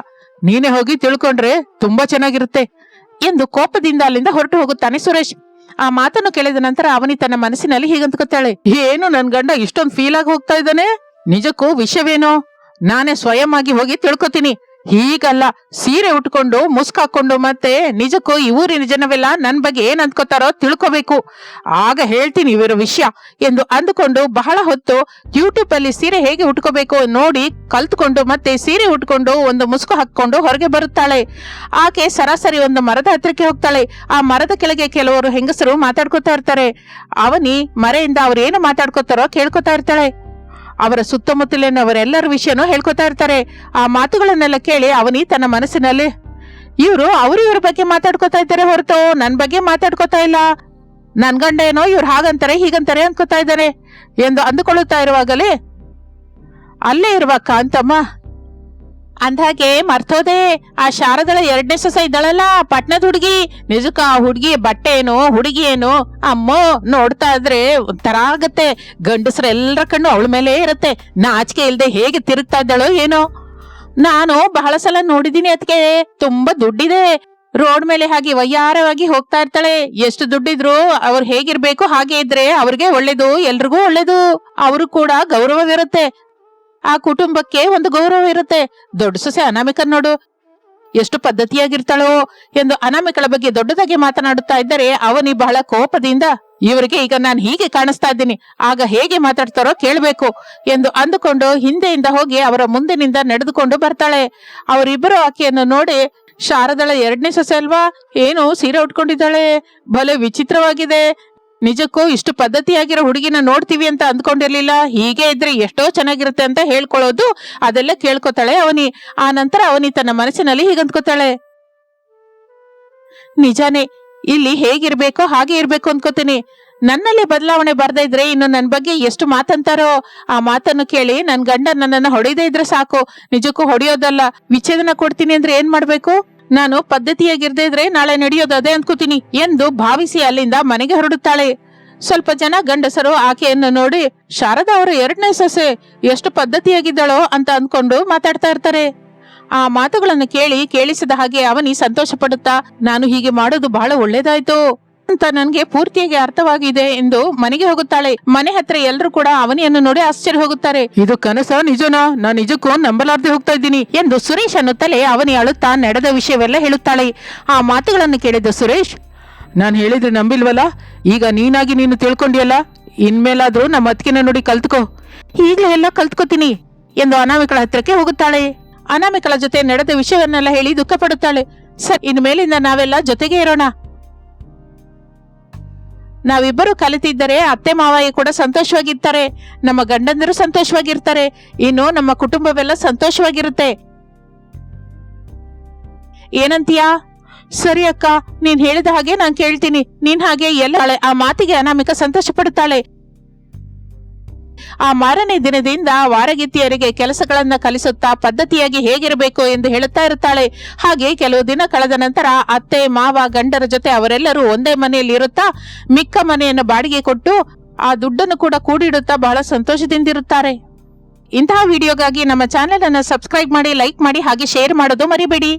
ನೀನೇ ಹೋಗಿ ತಿಳ್ಕೊಂಡ್ರೆ ತುಂಬಾ ಚೆನ್ನಾಗಿರುತ್ತೆ ಎಂದು ಕೋಪದಿಂದ ಅಲ್ಲಿಂದ ಹೊರಟು ಹೋಗುತ್ತಾನೆ ಸುರೇಶ್. ಆ ಮಾತನ್ನು ಕೇಳಿದ ನಂತರ ಅವನಿ ತನ್ನ ಮನಸ್ಸಿನಲ್ಲಿ ಹೀಗಂತ್ಕೋತಾಳೆ ಏನು ನನ್ ಗಂಡ ಇಷ್ಟೊಂದು ಫೀಲ್ ಆಗಿ ಹೋಗ್ತಾ ಇದ್ದಾನೆ? ನಿಜಕ್ಕೂ ವಿಷಯವೇನು? ನಾನೇ ಸ್ವಯಂ ಆಗಿ ಹೋಗಿ ತಿಳ್ಕೊತೀನಿ. ಹೀಗಲ್ಲ, ಸೀರೆ ಉಟ್ಕೊಂಡು, ಮುಸ್ಕ್ ಹಾಕೊಂಡು ಮತ್ತೆ ನಿಜಕ್ಕೂ ಈ ಊರಿನ ಜನವೆಲ್ಲ ನನ್ ಬಗ್ಗೆ ಏನ್ ಅಂದ್ಕೋತಾರೋ ತಿಳ್ಕೊಬೇಕು. ಆಗ ಹೇಳ್ತೀನಿ ಇವರ ವಿಷಯ ಎಂದು ಅಂದುಕೊಂಡು ಬಹಳ ಹೊತ್ತು ಯೂಟ್ಯೂಬ್ ಅಲ್ಲಿ ಸೀರೆ ಹೇಗೆ ಉಟ್ಕೋಬೇಕು ನೋಡಿ ಕಲ್ತ್ಕೊಂಡು ಮತ್ತೆ ಸೀರೆ ಉಟ್ಕೊಂಡು ಒಂದು ಮುಸ್ಕು ಹಾಕೊಂಡು ಹೊರಗೆ ಬರುತ್ತಾಳೆ. ಆಕೆ ಸರಾಸರಿ ಒಂದು ಮರದ ಹತ್ರಕ್ಕೆ ಹೋಗ್ತಾಳೆ. ಆ ಮರದ ಕೆಳಗೆ ಕೆಲವರು ಹೆಂಗಸರು ಮಾತಾಡ್ಕೋತಾ ಇರ್ತಾರೆ. ಅವನಿ ಮರೆಯಿಂದ ಅವ್ರೇನು ಮಾತಾಡ್ಕೋತಾರೋ ಕೇಳ್ಕೊತಾ ಇರ್ತಾಳೆ. ಅವರ ಸುತ್ತಮುತ್ತಲಿನವರೆಲ್ಲರ ವಿಷಯನೂ ಹೇಳ್ಕೊತಾ ಇರ್ತಾರೆ. ಆ ಮಾತುಗಳನ್ನೆಲ್ಲ ಕೇಳಿ ಅವನಿ ತನ್ನ ಮನಸ್ಸಿನಲ್ಲಿ, ಇವರು ಅವರು ಇವ್ರ ಬಗ್ಗೆ ಮಾತಾಡ್ಕೋತಾ ಇದ್ದಾರೆ ಹೊರತು ನನ್ನ ಬಗ್ಗೆ ಮಾತಾಡ್ಕೋತಾ ಇಲ್ಲ. ನನ್ ಗಂಡ ಏನೋ ಇವ್ರು ಹಾಗಂತಾರೆ, ಹೀಗಂತಾರೆ ಅನ್ಕೋತಾ ಇದ್ದಾರೆ. ಎಂದು ಅಂದುಕೊಳ್ಳುತ್ತಾ ಇರುವಾಗಲೇ, ಅಲ್ಲೇ ಇರುವ ಕಾಂತಮ್ಮ ಅಂದ್ಹಾಗೆ ಮರ್ತೋದೆ, ಆ ಶಾರದಳ ಎರಡನೇ ಸೊಸ ಇದ್ದಾಳಲ್ಲ ಪಟ್ನದ ಹುಡುಗಿ. ನಿಜಕ್ಕ ಆ ಹುಡುಗಿ ಬಟ್ಟೆ ಏನು ಹುಡುಗಿ ಏನು ಅಮ್ಮೋ, ನೋಡ್ತಾ ಇದ್ರೆ ಒಂಥರ ಆಗತ್ತೆ. ಗಂಡಸರೆಲ್ಲರ ಕಣ್ಣು ಅವಳ ಮೇಲೆ ಇರುತ್ತೆ. ನಾಚಿಕೆ ಇಲ್ಲದೆ ಹೇಗೆ ತಿರುಗ್ತಾ ಇದ್ದಾಳೋ ಏನೋ. ನಾನು ಬಹಳ ಸಲ ನೋಡಿದೀನಿ ಅದಕ್ಕೆ ತುಂಬಾ ದುಡ್ಡಿದೆ. ರೋಡ್ ಮೇಲೆ ಹಾಗೆ ವಯ್ಯಾರವಾಗಿ ಹೋಗ್ತಾ ಇರ್ತಾಳೆ. ಎಷ್ಟು ದುಡ್ಡಿದ್ರು ಅವ್ರು ಹೇಗಿರ್ಬೇಕು ಹಾಗೆ ಇದ್ರೆ ಅವ್ರಿಗೆ ಒಳ್ಳೇದು, ಎಲ್ರಿಗೂ ಒಳ್ಳೇದು. ಅವರು ಕೂಡ ಗೌರವವಿರುತ್ತೆ. ಆ ಕುಟುಂಬಕ್ಕೆ ಒಂದು ಗೌರವ ಇರುತ್ತೆ. ದೊಡ್ಡ ಸೊಸೆ ಅನಾಮಿಕ ನೋಡು. ಎಷ್ಟು ಪದ್ಧತಿಯಾಗಿರ್ತಾಳೋ ಎಂದು ಅನಾಮಿಕಳ ಬಗ್ಗೆ ದೊಡ್ಡದಾಗಿ ಮಾತನಾಡುತ್ತಾ ಇದ್ದರೆ ಅವನಿ ಬಹಳ ಕೋಪದಿಂದ, ಇವರಿಗೆ ಈಗ ನಾನು ಹೀಗೆ ಕಾಣಿಸ್ತಾ ಇದ್ದೀನಿ. ಆಗ ಹೇಗೆ ಮಾತಾಡ್ತಾರೋ ಕೇಳಬೇಕು ಎಂದು ಅಂದುಕೊಂಡು ಹಿಂದೆಯಿಂದ ಹೋಗಿ ಅವರ ಮುಂದಿನಿಂದ ನಡೆದುಕೊಂಡು ಬರ್ತಾಳೆ. ಅವರಿಬ್ಬರು ಆಕೆಯನ್ನು ನೋಡಿ, ಶಾರದಳ ಎರಡನೇ ಸೊಸೆ ಅಲ್ವಾ? ಏನು ಸೀರೆ ಉಟ್ಕೊಂಡಿದ್ದಾಳೆ. ಭಲೆ ವಿಚಿತ್ರವಾಗಿದೆ. ನಿಜಕ್ಕೂ ಇಷ್ಟು ಪದ್ಧತಿಯಾಗಿರೋ ಹುಡುಗಿನ ನೋಡ್ತೀವಿ ಅಂತ ಅಂದ್ಕೊಂಡಿರ್ಲಿಲ್ಲ. ಹೀಗೆ ಇದ್ರೆ ಎಷ್ಟೋ ಚೆನ್ನಾಗಿರುತ್ತೆ ಅಂತ ಹೇಳ್ಕೊಳ್ಳೋದು, ಅದೆಲ್ಲ ಕೇಳ್ಕೊತಾಳೆ ಅವನಿ. ಆ ನಂತರ ಅವನಿ ತನ್ನ ಮನಸ್ಸಿನಲ್ಲಿ ಹೀಗಂದ್ಕೋತಾಳೆ ನಿಜಾನೇ, ಇಲ್ಲಿ ಹೇಗಿರ್ಬೇಕೋ ಹಾಗೆ ಇರ್ಬೇಕು ಅನ್ಕೋತೀನಿ. ನನ್ನಲ್ಲಿ ಬದಲಾವಣೆ ಬರ್ದೇ ಇದ್ರೆ ಇನ್ನು ನನ್ ಬಗ್ಗೆ ಎಷ್ಟು ಮಾತಂತಾರೋ, ಆ ಮಾತನ್ನು ಕೇಳಿ ನನ್ನ ಗಂಡ ನನ್ನನ್ನು ಹೊಡೆಯದೇ ಇದ್ರೆ ಸಾಕು. ನಿಜಕ್ಕೂ ಹೊಡೆಯೋದಲ್ಲ. ವಿಚ್ಛೇದನ ಕೊಡ್ತೀನಿ ಅಂದ್ರೆ ಏನ್ ಮಾಡ್ಬೇಕು? ನಾನು ಪದ್ಧತಿಯಾಗಿರದೇ ಇದ್ರೆ ನಾಳೆ ನಡೆಯೋದು ಅದೇ ಅಂದ್ಕೋತೀನಿ ಎಂದು ಭಾವಿಸಿ ಅಲ್ಲಿಂದ ಮನೆಗೆ ಹೊರಡುತ್ತಾಳೆ. ಸ್ವಲ್ಪ ಜನ ಗಂಡಸರು ಆಕೆಯನ್ನು ನೋಡಿ, ಶಾರದಾ ಅವರ ಎರಡನೇ ಸೊಸೆ, ಎಷ್ಟು ಪದ್ಧತಿಯಾಗಿದ್ದಾಳೋ ಅಂತ ಅಂದ್ಕೊಂಡು ಮಾತಾಡ್ತಾ ಇರ್ತಾರೆ. ಆ ಮಾತುಗಳನ್ನು ಕೇಳಿ ಕೇಳಿಸಿದ ಹಾಗೆ ಅವನಿ ಸಂತೋಷ ಪಡುತ್ತಾ ನಾನು ಹೀಗೆ ಮಾಡೋದು ಬಹಳ ಒಳ್ಳೇದಾಯ್ತು. ಅಂತ ನನಗೆ ಪೂರ್ತಿಯಾಗಿ ಅರ್ಥವಾಗಿದೆ ಎಂದು ಮನೆಗೆ ಹೋಗುತ್ತಾಳೆ. ಮನೆ ಹತ್ರ ಎಲ್ಲರೂ ಕೂಡ ಅವನಿಯನ್ನು ನೋಡಿ ಆಶ್ಚರ್ಯ ಹೋಗುತ್ತಾರೆ. ಇದು ಕನಸ ನಿಜನಾ? ನಾನು ನಿಜಕ್ಕೂ ನಂಬಲಾರ್ದೆ ಹೋಗ್ತಾ ಇದ್ದೀನಿ ಎಂದು ಸುರೇಶ್ ಅನ್ನುತ್ತಲೇ ಅವನಿ ಅಳುತ್ತಾ ನಡೆದ ವಿಷಯವೆಲ್ಲ ಹೇಳುತ್ತಾಳೆ. ಆ ಮಾತುಗಳನ್ನು ಕೇಳಿದ ಸುರೇಶ್, ನಾನು ಹೇಳಿದ್ರೆ ನಂಬಿಲ್ವಲ್ಲ? ಈಗ ನೀನಾಗಿ ನೀನು ತಿಳ್ಕೊಂಡಿಯಲ್ಲ? ಇನ್ಮೇಲಾದ್ರೂ ನಮ್ಮ ಅತ್ತಿಗೆನ ನೋಡಿ ಕಲ್ತ್ಕೋ. ಈಗಲೇ ಎಲ್ಲ ಕಲ್ತ್ಕೋತೀನಿ ಎಂದು ಅನಾಮಿಕಳ ಹತ್ರಕ್ಕೆ ಹೋಗುತ್ತಾಳೆ. ಅನಾಮಿಕಳ ಜೊತೆ ನಡೆದ ವಿಷಯವನ್ನೆಲ್ಲ ಹೇಳಿ ದುಃಖ ಪಡುತ್ತಾಳೆ ಸರ್, ಇನ್ಮೇಲಿಂದ ನಾವೆಲ್ಲ ಜೊತೆಗೆ ಇರೋಣ. ನಾವಿಬ್ಬರು ಕಲಿತಿದ್ದರೆ ಅತ್ತೆ ಮಾವಯ್ಯ ಕೂಡ ಸಂತೋಷವಾಗಿರ್ತಾರೆ, ನಮ್ಮ ಗಂಡಂದರು ಸಂತೋಷವಾಗಿರ್ತಾರೆ, ಇನ್ನು ನಮ್ಮ ಕುಟುಂಬವೆಲ್ಲ ಸಂತೋಷವಾಗಿರುತ್ತೆ. ಏನಂತೀಯಾ? ಸರಿ ಅಕ್ಕ, ನೀನ್ ಹೇಳಿದ ಹಾಗೆ ನಾನ್ ಕೇಳ್ತೀನಿ. ನೀನ್ ಹಾಗೆ ಎಲ್ಲ ಆ ಮಾತಿಗೆ ಅನಾಮಿಕ ಸಂತೋಷ ಪಡುತ್ತಾಳೆ ಆ ಮಾರನೇ ದಿನದಿಂದ ವಾರಗಿತ್ತಿಯರಿಗೆ ಕೆಲಸಗಳನ್ನು ಕಲಿಸುತ್ತಾ ಪದ್ಧತಿಯಾಗಿ ಹೇಗಿರಬೇಕು ಎಂದು ಹೇಳುತ್ತಾ ಇರುತ್ತಾಳೆ. ಹಾಗೆ ಕೆಲವು ದಿನ ಕಳೆದ ನಂತರ ಅತ್ತೆ, ಮಾವ, ಗಂಡರ ಜೊತೆ ಅವರೆಲ್ಲರೂ ಒಂದೇ ಮನೆಯಲ್ಲಿ ಇರುತ್ತಾ ಮಿಕ್ಕ ಮನೆಯನ್ನು ಬಾಡಿಗೆ ಕೊಟ್ಟು ಆ ದುಡ್ಡನ್ನು ಕೂಡ ಕೂಡಿಡುತ್ತಾ ಬಹಳ ಸಂತೋಷದಿಂದಿರುತ್ತಾರೆ ಇಂತಹ ವಿಡಿಯೋಗಾಗಿ ನಮ್ಮ ಚಾನೆಲ್ ಅನ್ನು ಸಬ್ಸ್ಕ್ರೈಬ್ ಮಾಡಿ, ಲೈಕ್ ಮಾಡಿ, ಹಾಗೆ ಶೇರ್ ಮಾಡೋದು ಮರಿಬೇಡಿ.